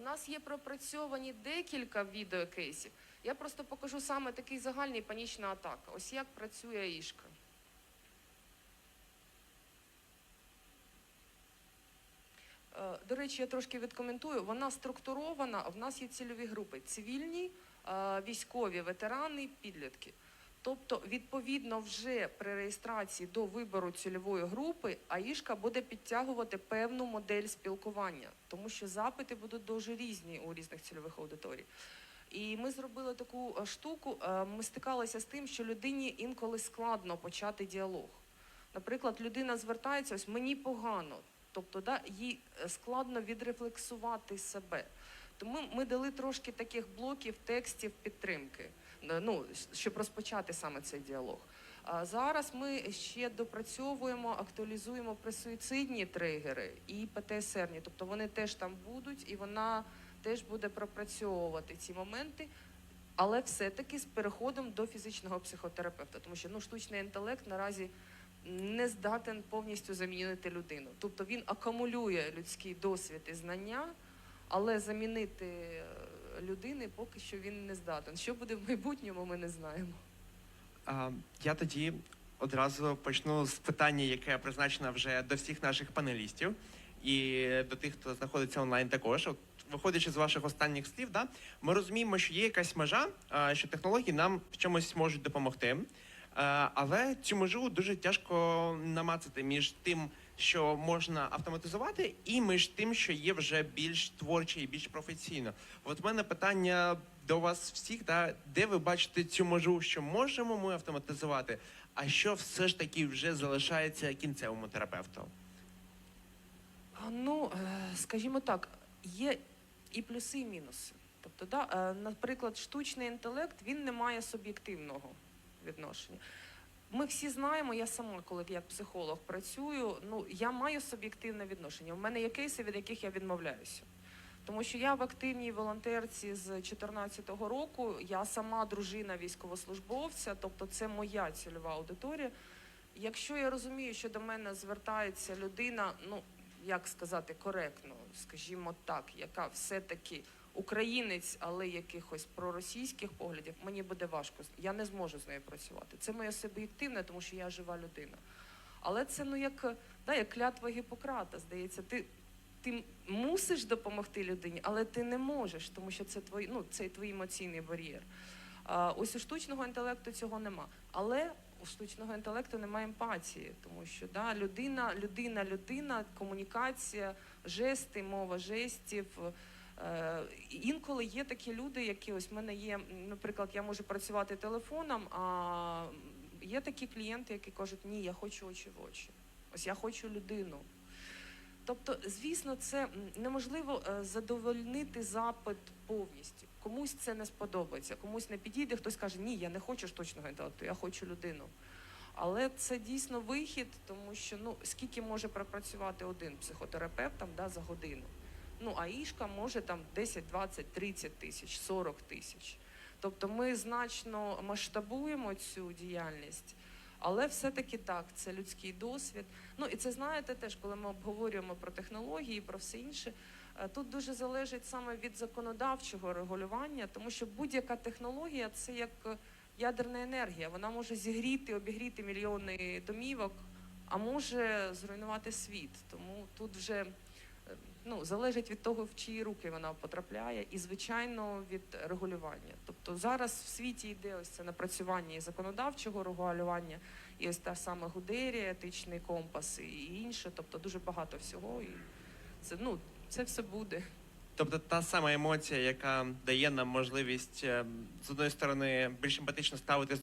В нас є пропрацьовані декілька відеокейсів. Я просто покажу саме такий загальний панічна атака. Ось як працює ішка. Е, До речі, я трошки відкоментую. Вона структурована. В нас є цільові групи: цивільні, е, військові, ветерани, підлітки. Тобто, відповідно, вже при реєстрації до вибору цільової групи АІшка буде підтягувати певну модель спілкування, тому що запити будуть дуже різні у різних цільових аудиторій. І ми зробили таку е, штуку. е, Ми стикалися з тим, що людині інколи складно почати діалог. Наприклад, людина звертається, ось мені погано, тобто да, їй е, складно відрефлексувати себе. Тому ми дали трошки таких блоків текстів підтримки, ну, щоб розпочати саме цей діалог. Зараз ми ще допрацьовуємо, актуалізуємо пресуїцидні тригери і ПТСРні, тобто вони теж там будуть, і вона теж буде пропрацьовувати ці моменти. Але все-таки з переходом до фізичного психотерапевта, тому що ну, штучний інтелект наразі не здатен повністю замінити людину. Тобто він акумулює людський досвід і знання, але замінити е, людини поки що він не здатен. Що буде в майбутньому, ми не знаємо. А, я тоді одразу почну з питання, яке призначено вже до всіх наших панелістів і до тих, хто знаходиться онлайн також. Виходячи з ваших останніх слів, да, ми розуміємо, що є якась межа, що технології нам в чомусь можуть допомогти. А, але цю межу дуже тяжко намацати між тим, що можна автоматизувати, і між тим, що є вже більш творче і більш професійно. От в мене питання до вас всіх, да, де ви бачите цю межу, що можемо ми автоматизувати, а що все ж таки вже залишається кінцевому терапевту? Ну, е, скажімо так, є і плюси, і мінуси. Тобто, да, е, наприклад, штучний інтелект він не має суб'єктивного відношення. Ми всі знаємо, я сама, коли як психолог працюю, ну я маю суб'єктивне відношення. У мене є кейси, від яких я відмовляюся. Тому що я в активній волонтерці з 2014 року, я сама дружина військовослужбовця, тобто це моя цільова аудиторія. Якщо я розумію, що до мене звертається людина, ну як сказати коректно, скажімо так, яка все-таки українець, але якихось проросійських поглядів, мені буде важко. Я не зможу з нею працювати. Це моє суб'єктивне, тому що я жива людина. Але це ну як, да, як клятва Гіппократа, здається, ти, ти мусиш допомогти людині, але ти не можеш, тому що це твій, ну, це твій емоційний бар'єр. А, ось у штучного інтелекту цього нема. Але у штучного інтелекту немає емпатії, тому що да, людина, людина, людина, комунікація, жести, мова жестів. Е, інколи є такі люди, які ось в мене є, наприклад, я можу працювати телефоном, а є такі клієнти, які кажуть, ні, я хочу очі в очі. Ось я хочу людину. Тобто, звісно, це неможливо е, задовольнити запит повністю. Комусь це не сподобається, комусь не підійде, хтось каже, ні, я не хочу штучного інтелекту, я хочу людину. Але це дійсно вихід, тому що ну скільки може пропрацювати один психотерапевт там, да, за годину. Ну, а ішка може там 10, 20, 30 тисяч, 40 тисяч. Тобто ми значно масштабуємо цю діяльність, але все-таки так, це людський досвід. Ну і це знаєте теж, коли ми обговорюємо про технології, про все інше. е, Тут дуже залежить саме від законодавчого регулювання, тому що будь-яка технологія це як е, ядерна енергія. Вона може зігріти, обігріти мільйони домівок, а може зруйнувати світ. Тому тут вже ну, залежить від того, в чиї руки вона потрапляє, і звичайно від регулювання. Тобто зараз в світі йде ось це напрацювання і законодавчого регулювання, і ось та сама Гудерія, етичний компас і інше. Тобто дуже багато всього. І це ну це все буде. Тобто та сама емоція, яка дає нам можливість е, з одної сторони більш емпатично ставитись